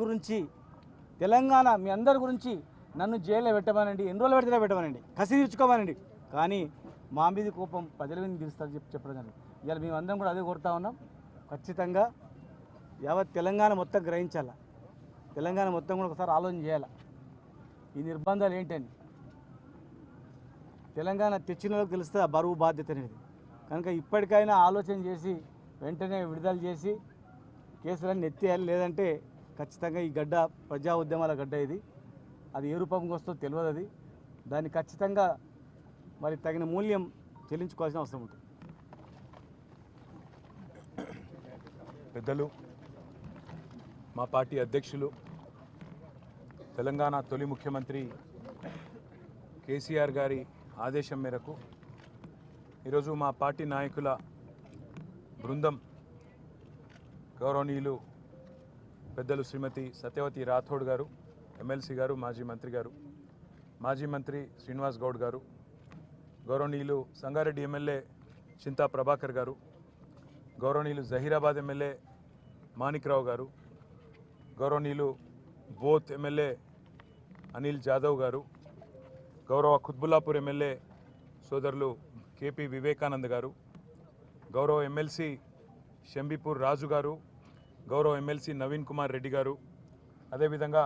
గురించి తెలంగాణ మీ అందరి గురించి నన్ను జైల్లో పెట్టమనండి ఎన్ని రోజులు పెడితే పెట్టమనండి కసి తీర్చుకోమనండి. కానీ మా మీద కోపం ప్రజల మీద తీరుస్తారు చెప్పి చెప్పడం జరిగింది. ఇవాళ మేమందరం కూడా అదే కోరుతా ఉన్నాం. ఖచ్చితంగా యావత్ తెలంగాణ మొత్తం గ్రహించాల? తెలంగాణ మొత్తం కూడా ఒకసారి ఆలోచన చేయాలి? ఈ నిర్బంధాలు ఏంటని? తెలంగాణ తెచ్చిన వాళ్ళకి తెలుస్తుంది ఆ బరువు బాధ్యత అనేది. కనుక ఇప్పటికైనా ఆలోచన చేసి వెంటనే విడుదల చేసి కేసులన్నీ ఎత్తేయాలి లేదంటే ఖచ్చితంగా ఈ గడ్డ ప్రజా ఉద్యమాల గడ్డ ఇది. అది ఏ రూపంగా వస్తుందో తెలియదు అది. దాన్ని ఖచ్చితంగా మరి తగిన మూల్యం చెల్లించుకోవాల్సిన అవసరం ఉంటుంది. పెద్దలు మా పార్టీ అధ్యక్షులు తెలంగాణ తొలి ముఖ్యమంత్రి కేసీఆర్ గారి ఆదేశం మేరకు ఈరోజు మా పార్టీ నాయకుల బృందం గౌరవనీయులు పెద్దలు శ్రీమతి సత్యవతి రాథోడ్ గారు ఎమ్మెల్సీ గారు మాజీ మంత్రి గారు మాజీ మంత్రి శ్రీనివాస్ గౌడ్ గారు గౌరవనీయులు సంగారెడ్డి ఎమ్మెల్యే చింతా ప్రభాకర్ గారు గౌరవనీయులు జహీరాబాద్ ఎమ్మెల్యే మాణిక్రావు గారు గౌరవనీయులు బోత్ ఎమ్మెల్యే అనిల్ జాదవ్ గారు గౌరవ ఖుద్బుల్లాపూర్ ఎమ్మెల్యే సోదరులు కేపీ వివేకానంద్ గారు గౌరవ ఎమ్మెల్సీ షంబీపూర్ రాజు గారు గౌరవ ఎమ్మెల్సీ నవీన్ కుమార్ రెడ్డి గారు అదేవిధంగా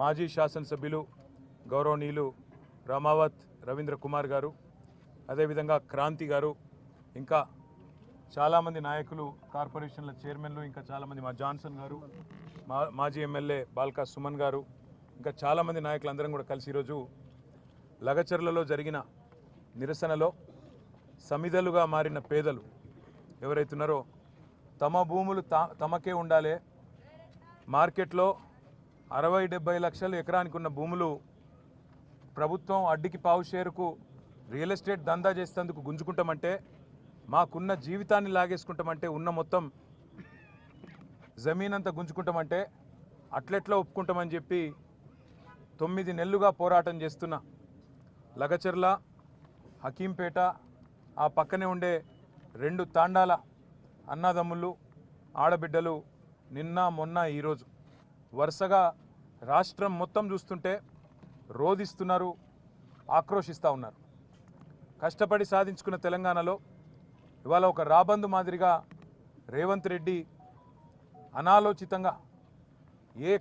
మాజీ శాసనసభ్యులు గౌరవనీయులు రామావత్ రవీంద్ర కుమార్ గారు అదేవిధంగా క్రాంతి గారు ఇంకా చాలామంది నాయకులు కార్పొరేషన్ల చైర్మన్లు ఇంకా చాలామంది మా జాన్సన్ గారు మా మాజీ ఎమ్మెల్యే బాల్కా సుమన్ గారు ఇంకా చాలామంది నాయకులు అందరం కూడా కలిసి ఈరోజు లగచర్లలో జరిగిన నిరసనలో సమిధలుగా మారిన పేదలు ఎవరైతున్నారో తమ భూములు తా తమకే ఉండాలి. మార్కెట్లో అరవై డెబ్బై లక్షలు ఎకరానికి ఉన్న భూములు ప్రభుత్వం అడ్డికి పావు షేరుకు రియల్ ఎస్టేట్ దందా చేసేందుకు గుంజుకుంటామంటే మాకున్న జీవితాన్ని లాగేసుకుంటామంటే ఉన్న మొత్తం జమీన్ అంతా గుంజుకుంటామంటే అట్లెట్లా ఒప్పుకుంటామని చెప్పి తొమ్మిది నెలలుగా పోరాటం చేస్తున్న లగచర్ల హకీంపేట ఆ పక్కనే ఉండే రెండు తాండాల అన్నదమ్ములు ఆడబిడ్డలు నిన్న మొన్న ఈరోజు వరుసగా రాష్ట్రం మొత్తం చూస్తుంటే రోధిస్తున్నారు ఆక్రోషిస్తూ ఉన్నారు. కష్టపడి సాధించుకున్న తెలంగాణలో ఇవాళ ఒక రాబందు మాదిరిగా రేవంత్ రెడ్డి అనాలోచితంగా ఏ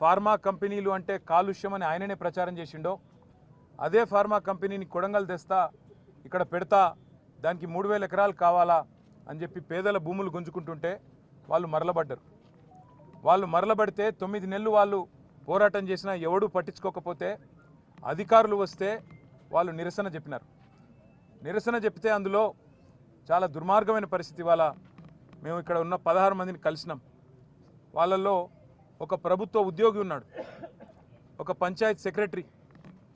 ఫార్మా కంపెనీలు అంటే కాలుష్యం అని ఆయననే ప్రచారం చేసిండో అదే ఫార్మా కంపెనీని కొడంగల్ తెస్తా ఇక్కడ పెడతా దానికి మూడు వేల ఎకరాలు కావాలా అని చెప్పి పేదల భూములు గుంజుకుంటుంటే వాళ్ళు మరలబడ్డారు. వాళ్ళు మరలబడితే తొమ్మిది నెలలు వాళ్ళు పోరాటం చేసినా ఎవడూ పట్టించుకోకపోతే అధికారులు వస్తే వాళ్ళు నిరసన చెప్పినారు. నిరసన చెప్తే అందులో చాలా దుర్మార్గమైన పరిస్థితి వాళ్ళ మేము ఇక్కడ ఉన్న పదహారు మందిని కలిసినాం. వాళ్ళల్లో ఒక ప్రభుత్వ ఉద్యోగి ఉన్నాడు. ఒక పంచాయత్ సెక్రటరీ.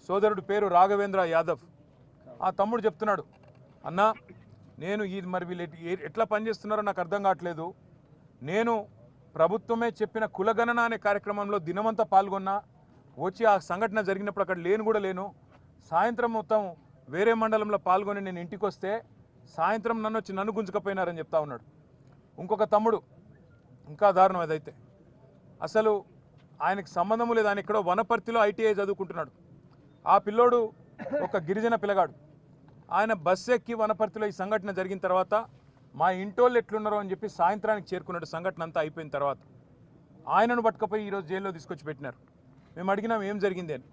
సోదరుడు పేరు రాఘవేంద్ర యాదవ్. ఆ తమ్ముడు చెప్తున్నాడు అన్నా నేను ఇది మరి వీళ్ళు ఎట్లా పనిచేస్తున్నారో నాకు అర్థం కావట్లేదు. నేను ప్రభుత్వమే చెప్పిన కులగణన అనే కార్యక్రమంలో దినమంతా పాల్గొన్నా వచ్చి ఆ సంఘటన జరిగినప్పుడు అక్కడ లేను కూడా లేను. సాయంత్రం మొత్తం వేరే మండలంలో పాల్గొని నేను ఇంటికి వస్తే సాయంత్రం నన్ను వచ్చి నన్ను గుంజుకపోయినారని చెప్తా ఉన్నాడు. ఇంకొక తమ్ముడు ఇంకా దారుణం అదైతే అసలు ఆయనకు సంబంధము లేదు ఆయన ఎక్కడో వనపర్తిలో ఐటీఐ చదువుకుంటున్నాడు. ఆ పిల్లోడు ఒక గిరిజన పిల్లగాడు. ఆయన బస్సు ఎక్కి వనపర్తిలో ఈ సంఘటన జరిగిన తర్వాత మా ఇంటోళ్ళు ఎట్లున్నారో అని చెప్పి సాయంత్రానికి చేరుకున్నాడు. సంఘటన అంతా అయిపోయిన తర్వాత ఆయనను పట్టుకపోయి ఈరోజు జైల్లో తీసుకొచ్చి పెట్టినారు. మేము అడిగినాం ఏం జరిగింది? అని.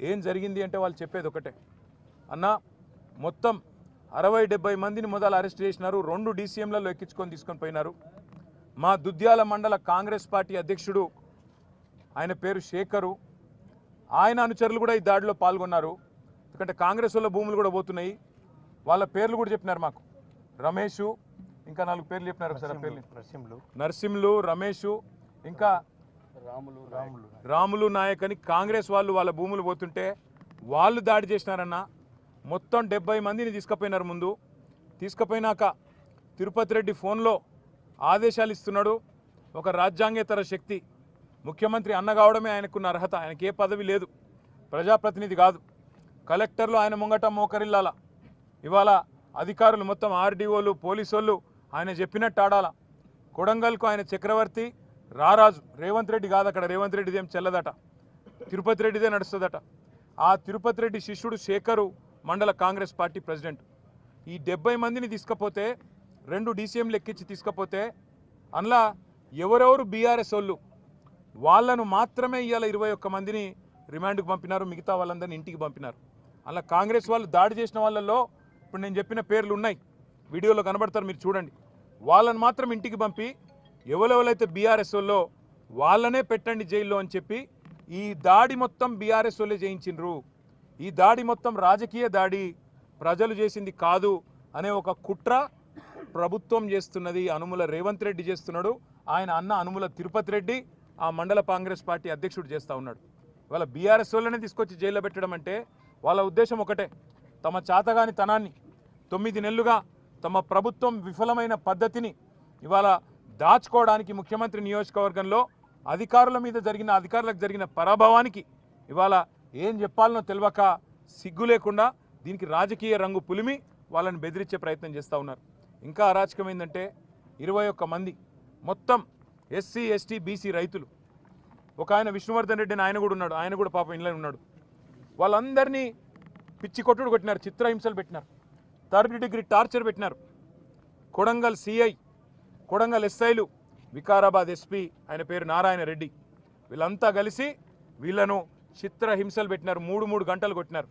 ఏం జరిగింది? అంటే వాళ్ళు చెప్పేది ఒకటే. అన్న మొత్తం అరవై డెబ్బై మందిని మొదలు అరెస్ట్ చేసినారు. రెండు డీసీఎంలలో ఎక్కించుకొని తీసుకొని పోయినారు. మా దుద్యాల మండల కాంగ్రెస్ పార్టీ అధ్యక్షుడు ఆయన పేరు శేఖరు. ఆయన అనుచరులు కూడా ఈ దాడిలో పాల్గొన్నారు. ఎందుకంటే కాంగ్రెస్ వాళ్ళ భూములు కూడా పోతున్నాయి. వాళ్ళ పేర్లు కూడా చెప్పినారు మాకు. రమేషు ఇంకా నాలుగు పేర్లు చెప్పినారు ఒకసారి పేర్లు. నరసింహులు. నరసింహులు రమేషు ఇంకా రాములు రాములు. రాములు నాయక్ అని కాంగ్రెస్ వాళ్ళు వాళ్ళ భూములు పోతుంటే వాళ్ళు దాడి చేసినారన్న. మొత్తం డెబ్బై మందిని తీసుకుపోయినారు ముందు. తీసుకుపోయినాక తిరుపతి రెడ్డి ఫోన్లో ఆదేశాలు ఇస్తున్నాడు. ఒక రాజ్యాంగేతర శక్తి. ముఖ్యమంత్రి అన్న కావడమే ఆయనకున్న అర్హత. ఆయనకి ఏ పదవి లేదు. ప్రజాప్రతినిధి కాదు. కలెక్టర్లు ఆయన ముంగట మోకరిల్లాల. ఇవాళ అధికారులు మొత్తం ఆర్డీఓలు పోలీసు వాళ్ళు ఆయన చెప్పినట్టు ఆడాల? కొడంగల్కు ఆయన చక్రవర్తి రారాజు. రేవంత్ రెడ్డి కాదు అక్కడ రేవంత్ రెడ్డిది ఏం చెల్లదట? తిరుపతి రెడ్డిదే నడుస్తుందట. ఆ తిరుపతి రెడ్డి శిష్యుడు శేఖరు మండల కాంగ్రెస్ పార్టీ ప్రెసిడెంట్. ఈ డెబ్బై మందిని తీసుకపోతే రెండు డీసీఎంలు ఎక్కించి తీసుకపోతే అందులో ఎవరెవరు బీఆర్ఎస్ వాళ్ళు? వాళ్ళను మాత్రమే ఇవాళ ఇరవై ఒక్క మందిని రిమాండ్కి పంపినారు. మిగతా వాళ్ళందరినీ ఇంటికి పంపినారు. అలా కాంగ్రెస్ వాళ్ళు దాడి చేసిన వాళ్ళల్లో ఇప్పుడు నేను చెప్పిన పేర్లు ఉన్నాయి. వీడియోలో కనబడతారు మీరు చూడండి. వాళ్ళని మాత్రం ఇంటికి పంపి ఎవరెవరైతే బీఆర్ఎస్ వాళ్ళో వాళ్ళనే పెట్టండి జైల్లో అని చెప్పి ఈ దాడి మొత్తం బీఆర్ఎస్ వాళ్ళే చేయించిండ్రు. ఈ దాడి మొత్తం రాజకీయ దాడి ప్రజలు చేసింది కాదు అనే ఒక కుట్ర ప్రభుత్వం చేస్తున్నది. అనుముల రేవంత్ రెడ్డి చేస్తున్నాడు. ఆయన అన్న అనుముల తిరుపతి రెడ్డి ఆ మండల కాంగ్రెస్ పార్టీ అధ్యక్షుడు చేస్తూ ఉన్నాడు. ఇవాళ బీఆర్ఎస్ వాళ్ళనే తీసుకొచ్చి జైల్లో పెట్టడం అంటే వాళ్ళ ఉద్దేశం ఒకటే. తమ చాతగాని తనాన్ని తొమ్మిది నెలలుగా తమ ప్రభుత్వం విఫలమైన పద్ధతిని ఇవాళ దాచుకోవడానికి ముఖ్యమంత్రి నియోజకవర్గంలో అధికారుల మీద జరిగిన అధికారులకు జరిగిన పరాభవానికి ఇవాళ ఏం చెప్పాలనో తెలియక సిగ్గు లేకుండా దీనికి రాజకీయ రంగు పులిమి వాళ్ళని బెదిరించే ప్రయత్నం చేస్తూ ఉన్నారు. ఇంకా అరాచకం ఏంటంటే ఇరవై ఒక్క మంది మొత్తం ఎస్సీ ఎస్టీ బీసీ రైతులు. ఒక ఆయన విష్ణువర్ధన్ రెడ్డి ఆయన కూడా ఉన్నాడు. ఆయన కూడా పాపం ఇంట్లో ఉన్నాడు. వాళ్ళందరినీ పిచ్చి కొట్టుడు కొట్టినారు. చిత్రహింసలు పెట్టినారు. థర్డ్ డిగ్రీ టార్చర్ పెట్టినారు. కొడంగల్ సిఐ కొడంగల్ ఎస్ఐలు వికారాబాద్ ఎస్పీ ఆయన పేరు నారాయణ రెడ్డి. వీళ్ళంతా కలిసి వీళ్ళను చిత్రహింసలు పెట్టినారు. మూడు మూడు గంటలు కొట్టినారు.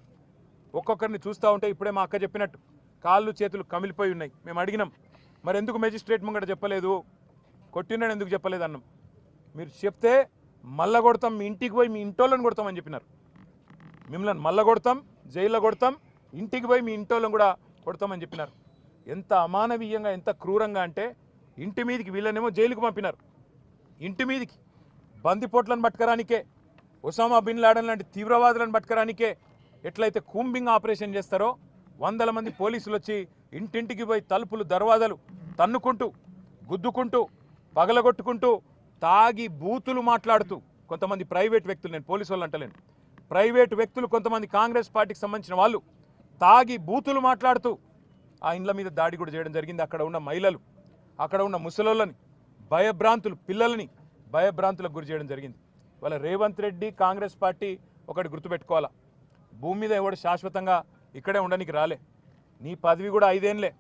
ఒక్కొక్కరిని చూస్తూ ఉంటే ఇప్పుడే మా అక్క చెప్పినట్టు కాళ్ళు చేతులు కమిలిపోయి ఉన్నాయి. మేము అడిగినాం మరి ఎందుకు మెజిస్ట్రేట్ ముంగట చెప్పలేదు? కొట్టినాడు ఎందుకు చెప్పలేదు? అన్నాం. మీరు చెప్తే మల్ల కొడతాం మీ ఇంటికి పోయి మీ ఇంటోళ్ళని కొడతామని చెప్పినారు. మిమ్మల్ని మల్ల కొడతాం జైల్లో కొడతాం ఇంటికి పోయి మీ ఇంటోళ్ళని కూడా కొడతామని చెప్పినారు. ఎంత అమానవీయంగా ఎంత క్రూరంగా అంటే ఇంటి మీదికి వీళ్ళనేమో జైలుకు పంపినారు. ఇంటి మీదికి. బందిపోట్లను పట్టుకరానికే ఒసామా బిన్ లాడన్ లాంటి తీవ్రవాదులను పట్టుకరానికే ఎట్లయితే కూంబింగ్ ఆపరేషన్ చేస్తారో వందల మంది పోలీసులు వచ్చి ఇంటింటికి పోయి తలుపులు దర్వాజలు తన్నుకుంటూ గుద్దుకుంటూ పగలగొట్టుకుంటూ తాగి బూతులు మాట్లాడుతూ కొంతమంది ప్రైవేట్ వ్యక్తులు నేను పోలీసు వాళ్ళు అంటలేను. ప్రైవేట్ వ్యక్తులు కొంతమంది కాంగ్రెస్ పార్టీకి సంబంధించిన వాళ్ళు తాగి బూతులు మాట్లాడుతూ ఆ ఇండ్ల మీద దాడి కూడా చేయడం జరిగింది. అక్కడ ఉన్న మహిళలు అక్కడ ఉన్న ముసలోళ్ళని భయభ్రాంతులు పిల్లలని భయభ్రాంతులకు గురి చేయడం జరిగింది. వాళ్ళ రేవంత్ రెడ్డి కాంగ్రెస్ పార్టీ ఒకటి గుర్తుపెట్టుకోవాలా? భూమి మీద ఎవడు శాశ్వతంగా ఇక్కడే ఉండడానికి రాలే. నీ పదవి కూడా ఐదేళ్ళే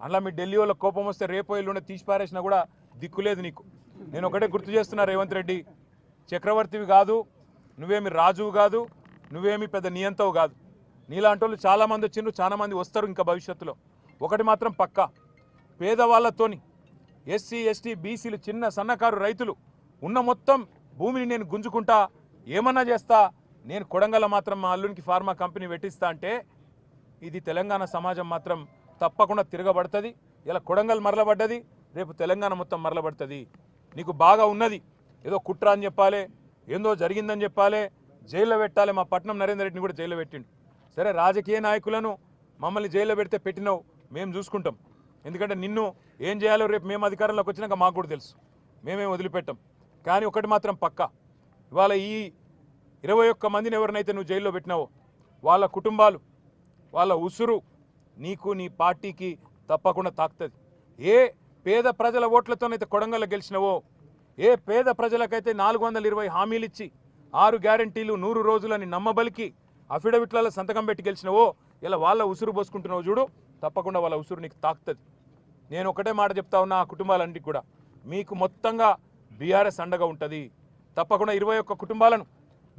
అందులో మీ ఢిల్లీ వాళ్ళ కోపం వస్తే రేపో ఎల్లుండి తీసి పారేసినా కూడా దిక్కులేదు నీకు. నేను ఒకటే గుర్తు చేస్తున్నా రేవంత్ రెడ్డి చక్రవర్తివి కాదు నువ్వేమి రాజువు కాదు నువ్వేమి పెద్ద నియంతవు కాదు. నీలాంటి వాళ్ళు చాలామంది వచ్చిండ్రు చాలామంది వస్తారు ఇంకా భవిష్యత్తులో. ఒకటి మాత్రం పక్కా. పేదవాళ్ళతోని ఎస్సీ ఎస్టీ బీసీలు చిన్న సన్నకారు రైతులు ఉన్న మొత్తం భూమిని నేను గుంజుకుంటా ఏమన్నా చేస్తా నేను కొడంగల్ మాత్రం మా అల్లునికి ఫార్మా కంపెనీ పెట్టిస్తా అంటే ఇది తెలంగాణ సమాజం మాత్రం తప్పకుండా తిరగబడుతుంది. ఇలా కొడంగల్ మరలబడ్డది రేపు తెలంగాణ మొత్తం మరలబడుతుంది. నీకు బాగా ఉన్నది. ఏదో కుట్ర అని చెప్పాలి ఏందో జరిగిందని చెప్పాలి జైల్లో పెట్టాలి మా పట్నం నరేందర్ రెడ్డిని కూడా జైల్లో పెట్టిండు. సరే రాజకీయ నాయకులను మమ్మల్ని జైల్లో పెడితే పెట్టినావు మేము చూసుకుంటాం. ఎందుకంటే నిన్ను ఏం చేయాలో రేపు మేము అధికారంలోకి వచ్చినాక మాకు కూడా తెలుసు. మేమేం వదిలిపెట్టాం. కానీ ఒకటి మాత్రం పక్కా. ఇవాళ ఈ ఇరవై ఒక్క మందిని ఎవరినైతే నువ్వు జైల్లో పెట్టినావో వాళ్ళ కుటుంబాలు వాళ్ళ ఉసురు నీకు నీ పార్టీకి తప్పకుండా తాకుతుంది. ఏ పేద ప్రజల ఓట్లతోనైతే కొడంగల్లో గెలిచినవో ఏ పేద ప్రజలకైతే నాలుగు వందల ఇరవై హామీలు ఇచ్చి ఆరు గ్యారంటీలు నూరు రోజులని నమ్మబలికి అఫిడవిట్లలో సంతకం పెట్టి గెలిచినవో ఇలా వాళ్ళ ఉసురు పోసుకుంటున్నావు చూడు తప్పకుండా వాళ్ళ ఉసురు నీకు తాకుతుంది. నేను ఒకటే మాట చెప్తా ఉన్నా ఆ కుటుంబాలన్నిటికి కూడా. మీకు మొత్తంగా బీఆర్ఎస్ అండగా ఉంటుంది. తప్పకుండా ఇరవై ఒక్క కుటుంబాలను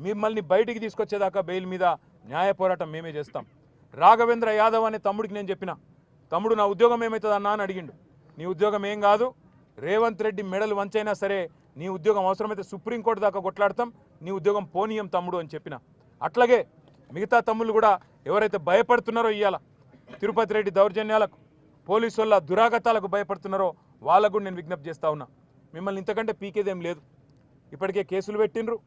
మిమ్మల్ని బయటికి తీసుకొచ్చేదాకా బెయిల్ మీద న్యాయ పోరాటం మేమే చేస్తాం. రాఘవేంద్ర యాదవ్ అనే తమ్ముడికి నేను చెప్పిన తమ్ముడు నా ఉద్యోగం ఏమవుతుంది అన్నా అని అడిగిండు. నీ ఉద్యోగం ఏం కాదు. రేవంత్ రెడ్డి మెడలు వంచైనా సరే నీ ఉద్యోగం అవసరమైతే సుప్రీంకోర్టు దాకా కొట్లాడతాం. నీ ఉద్యోగం పోనీయం తమ్ముడు అని చెప్పిన. అట్లాగే మిగతా తమ్ముళ్ళు కూడా ఎవరైతే భయపడుతున్నారో ఇవాళ తిరుపతి రెడ్డి దౌర్జన్యాలకు పోలీసు వాళ్ళ దురాగతాలకు భయపడుతున్నారో వాళ్ళకు కూడా నేను విజ్ఞప్తి చేస్తా ఉన్నా. మిమ్మల్ని ఇంతకంటే పీకేదేం లేదు. ఇప్పటికే కేసులు పెట్టిండ్రు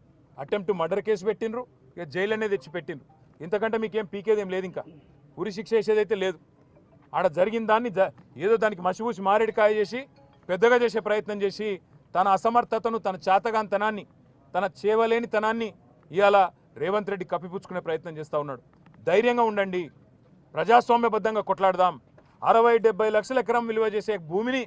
అటెంప్ట్ మర్డర్ కేసు పెట్టిండ్రు ఇక జైలు అనేది తెచ్చి పెట్టిండ్రు ఇంతకంటే మీకేం పీకేదేం లేదు ఇంకా. ఉరి శిక్ష వేసేదైతే లేదు. ఆడ జరిగిన దాన్ని ఏదో దానికి మసిపూసి మారేడుకాయ చేసి పెద్దగా చేసే ప్రయత్నం చేసి తన అసమర్థతను తన చేతగాంతనాన్ని తన చేవలేని తనాన్ని ఇవాళ రేవంత్ రెడ్డి కప్పిపుచ్చుకునే ప్రయత్నం చేస్తూ ఉన్నాడు. ధైర్యంగా ఉండండి. ప్రజాస్వామ్యబద్ధంగా కొట్లాడదాం. అరవై డెబ్బై లక్షల ఎకరం విలువ చేసే భూమిని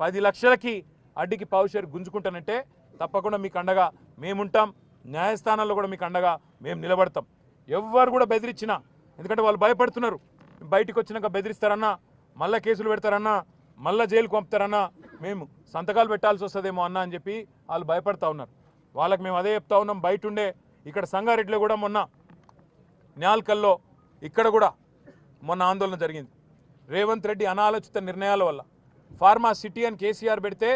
పది లక్షలకి అడ్డికి పావుషేరు గుంజుకుంటానంటే తప్పకుండా మీకు అండగా మేముంటాం. న్యాయస్థానాల్లో కూడా మీకు అండగా మేము నిలబడతాం. ఎవ్వరు కూడా బెదిరించినా ఎందుకంటే వాళ్ళు భయపడుతున్నారు. బయటకు వచ్చినాక బెదిరిస్తారన్నా మళ్ళీ కేసులు పెడతారన్నా మళ్ళీ జైలుకు పంపుతారన్నా మేము సంతకాలు పెట్టాల్సి వస్తుందేమో అన్న అని చెప్పి వాళ్ళు భయపడతా ఉన్నారు. వాళ్ళకి మేము అదే చెప్తా ఉన్నాం బయట ఉండే ఇక్కడ సంగారెడ్డిలో కూడా మొన్న న్యాల్కల్లో ఇక్కడ కూడా మొన్న ఆందోళన జరిగింది. రేవంత్ రెడ్డి అనాలోచిత నిర్ణయాల వల్ల ఫార్మా సిటీ అని కేసీఆర్ పెడితే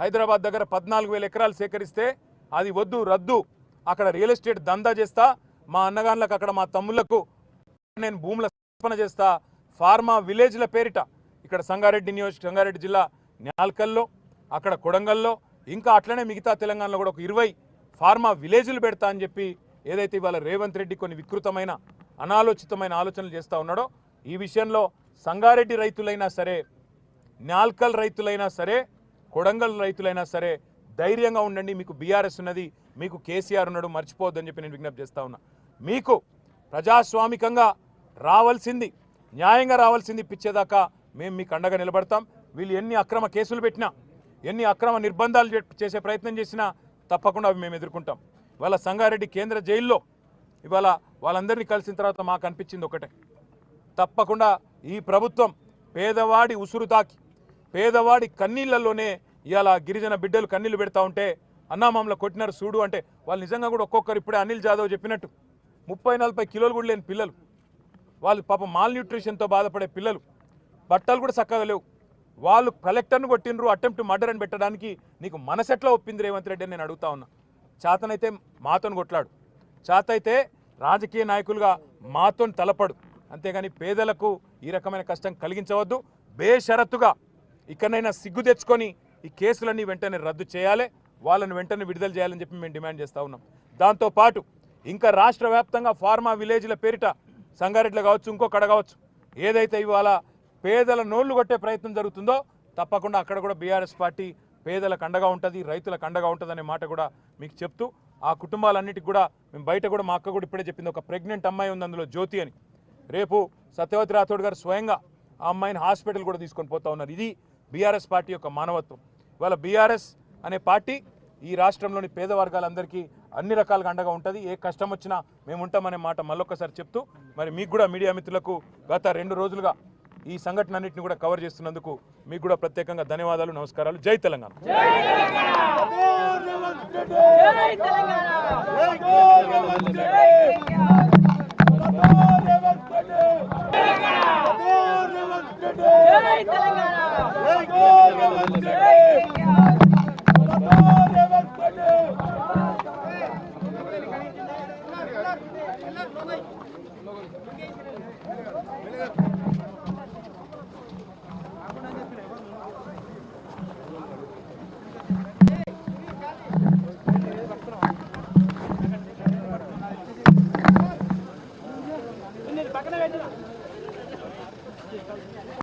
హైదరాబాద్ దగ్గర పద్నాలుగు వేల ఎకరాలు సేకరిస్తే అది వద్దు రద్దు. అక్కడ రియల్ ఎస్టేట్ దందా చేస్తా మా అన్నగాన్లకు అక్కడ మా తమ్ముళ్ళకు నేను భూముల స్థాపన చేస్తా. ఫార్మా విలేజ్ల పేరిట ఇక్కడ సంగారెడ్డి నియోజక సంగారెడ్డి జిల్లా న్యాల్కల్లో అక్కడ కొడంగల్లో ఇంకా అట్లనే మిగతా తెలంగాణలో కూడా ఒక ఇరవై ఫార్మా విలేజ్లు పెడతా అని చెప్పి ఏదైతే ఇవాళ రేవంత్ రెడ్డి కొన్ని వికృతమైన అనాలోచితమైన ఆలోచనలు చేస్తూ ఉన్నాడో ఈ విషయంలో సంగారెడ్డి రైతులైనా సరే నాల్కల్ రైతులైనా సరే కొడంగల్ రైతులైనా సరే ధైర్యంగా ఉండండి. మీకు బీఆర్ఎస్ ఉన్నది మీకు కేసీఆర్ ఉన్నాడు మర్చిపోవద్దని చెప్పి నేను విజ్ఞప్తి చేస్తా ఉన్నా. మీకు ప్రజాస్వామికంగా రావాల్సింది న్యాయంగా రావాల్సింది పిచ్చేదాకా మేము మీకు అండగా నిలబడతాం. వీళ్ళు ఎన్ని అక్రమ కేసులు పెట్టినా ఎన్ని అక్రమ నిర్బంధాలు చేసే ప్రయత్నం చేసినా తప్పకుండా అవి మేము ఎదుర్కొంటాం. ఇవాళ సంగారెడ్డి కేంద్ర జైల్లో ఇవాళ వాళ్ళందరినీ కలిసిన తర్వాత మాకు అనిపించింది ఒకటే. తప్పకుండా ఈ ప్రభుత్వం పేదవాడి ఉసురు తాకి పేదవాడి కన్నీళ్ళలోనే ఇవాళ గిరిజన బిడ్డలు కన్నీళ్ళు పెడతా ఉంటే అన్నామామల కొట్టినారు చూడు అంటే వాళ్ళు నిజంగా కూడా ఒక్కొక్కరు ఇప్పుడే అనిల్ జాదవ్ చెప్పినట్టు ముప్పై నలభై కిలోలు కూడా లేని పిల్లలు. వాళ్ళు పాపం మాల్ న్యూట్రిషన్తో బాధపడే పిల్లలు. బట్టలు కూడా చక్కగా లేవు. వాళ్ళు కలెక్టర్ను కొట్టినరు అటెంప్ట్ మర్డర్ అని పెట్టడానికి నీకు మనసెట్లా ఒప్పింది రేవంత్ రెడ్డి నేను అడుగుతా ఉన్నా. చేతనైతే మాతోని కొట్లాడు. చేతైతే రాజకీయ నాయకులుగా మాతోని తలపడు. అంతేగాని పేదలకు ఈ రకమైన కష్టం కలిగించవద్దు. బేషరత్తుగా ఇక్కడనైనా సిగ్గు తెచ్చుకొని ఈ కేసులన్నీ వెంటనే రద్దు చేయాలి. వాళ్ళని వెంటనే విడుదల చేయాలని చెప్పి మేము డిమాండ్ చేస్తూ ఉన్నాం. దాంతోపాటు ఇంకా రాష్ట్ర వ్యాప్తంగా ఫార్మా విలేజ్ల పేరిట సంగారెడ్డిలో కావచ్చు ఇంకొకడ కావచ్చు ఏదైతే ఇవాళ పేదల నోళ్ళు కొట్టే ప్రయత్నం జరుగుతుందో తప్పకుండా అక్కడ కూడా బీఆర్ఎస్ పార్టీ పేదలకు అండగా ఉంటుంది రైతులకు అండగా ఉంటుంది అనే మాట కూడా మీకు చెప్తూ ఆ కుటుంబాలన్నిటికి కూడా మేము బయట కూడా మా అక్క కూడా ఇప్పుడే చెప్పింది ఒక ప్రెగ్నెంట్ అమ్మాయి ఉంది అందులో జ్యోతి అని. రేపు సత్యవతి రాథోడ్ గారు స్వయంగా ఆ అమ్మాయిని హాస్పిటల్ కూడా తీసుకొని పోతా ఉన్నారు. ఇది బీఆర్ఎస్ పార్టీ యొక్క మానవత్వం. ఇవాళ బీఆర్ఎస్ అనే పార్టీ ఈ రాష్ట్రంలోని పేద వర్గాలందరికీ అన్ని రకాలుగా అండగా ఉంటుంది. ఏ కష్టం వచ్చినా మేము ఉంటామనే మాట మళ్ళొక్కసారి చెప్తూ మరి మీకు కూడా మీడియా మిత్రులకు గత రెండు రోజులుగా ఈ సంఘటన అన్నింటిని కూడా కవర్ చేస్తున్నందుకు మీకు కూడా ప్రత్యేకంగా ధన్యవాదాలు నమస్కారాలు జై తెలంగాణ జై తెలంగాణ